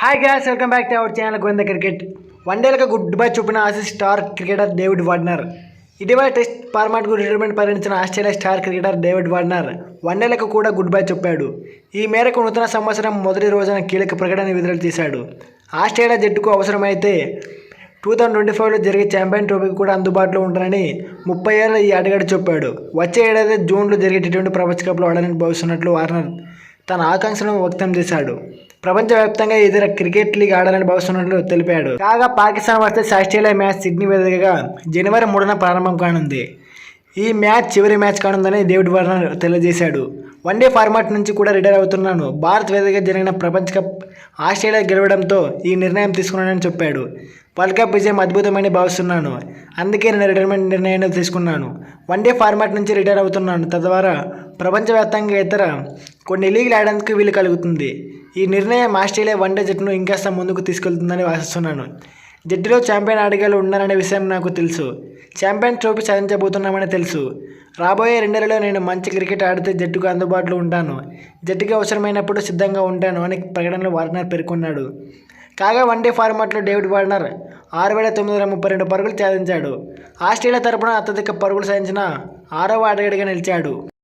Hi guys welcome back to our channel Govinda cricket వన్డేలకు good bye చూపిన Aussies star cricketer David Warner. ఇటీవల test ఫార్మాట్కు retirement పరిగణించిన Australia star cricketer David Warner వన్డేలకు కూడా good by చెప్పాడు. ఈ మేరకు నూతన సంవత్సరం మొదటి రోజున కీలక ప్రకటన విడుదల చేశాడు. ఆస్ట్రేలియా జట్టుకు అవసరమైతే టూ థౌజండ్ ట్వంటీ ఫైవ్లో జరిగే ఛాంపియన్ ట్రోఫీకి కూడా అందుబాటులో ఉంటానని ముప్పై ఏళ్ళ ఈ ఆటగాడు చెప్పాడు. వచ్చే ఏడాది జూన్లో జరిగే టీ ట్వంటీ ప్రపంచ కప్లో ఆడాలని భావిస్తున్నట్లు వార్నర్ తన ఆకాంక్షను వ్యక్తం చేశాడు. ప్రపంచవ్యాప్తంగా ఇతర క్రికెట్ లీగ్ ఆడాలని భావిస్తున్నట్లు తెలిపాడు. కాగా Pakistan versus Australia match Sydney వేదికగా జనవరి మూడున ప్రారంభం కానుంది. ఈ మ్యాచ్ చివరి మ్యాచ్ కానుందని డేవిడ్ వార్నర్ తెలియజేశాడు. వన్డే ఫార్మాట్ నుంచి కూడా రిటైర్ అవుతున్నాను. భారత్ వేదికగా జరిగిన ప్రపంచ కప్ ఆస్ట్రేలియా గెలవడంతో ఈ నిర్ణయం తీసుకున్నానని చెప్పాడు. వరల్డ్ కప్ విజయం అద్భుతమని భావిస్తున్నాను. అందుకే నేను రిటైర్మెంట్ నిర్ణయాన్ని తీసుకున్నాను. వన్డే ఫార్మాట్ నుంచి రిటైర్ అవుతున్నాను. తద్వారా ప్రపంచవ్యాప్తంగా ఇతర కొన్ని లీగ్లు ఆడేందుకు వీలు కలుగుతుంది. ఈ నిర్ణయం ఆస్ట్రేలియా వన్డే జట్టును ఇంకాస్త ముందుకు తీసుకెళ్తుందని ఆశిస్తున్నాను జట్టులో ఛాంపియన్ ఆటగాళ్ళు ఉన్నారనే విషయం నాకు తెలుసు. ఛాంపియన్ ట్రోఫీ సాధించబోతున్నామని తెలుసు. రాబోయే రెండేళ్ళలో నేను మంచి క్రికెట్ ఆడితే జట్టుకు అందుబాటులో ఉంటాను. జట్టుకి అవసరమైనప్పుడు సిద్ధంగా ఉంటాను అని ప్రకటనలో వార్నర్ పేర్కొన్నాడు. కాగా వన్డే ఫార్మాట్లో డేవిడ్ వార్నర్ ఆరు వేల తొమ్మిది వందల ముప్పై రెండు పరుగులు సాధించాడు. ఆస్ట్రేలియా తరపున అత్యధిక పరుగులు సాధించిన ఆరవ ఆటగాడిగా నిలిచాడు.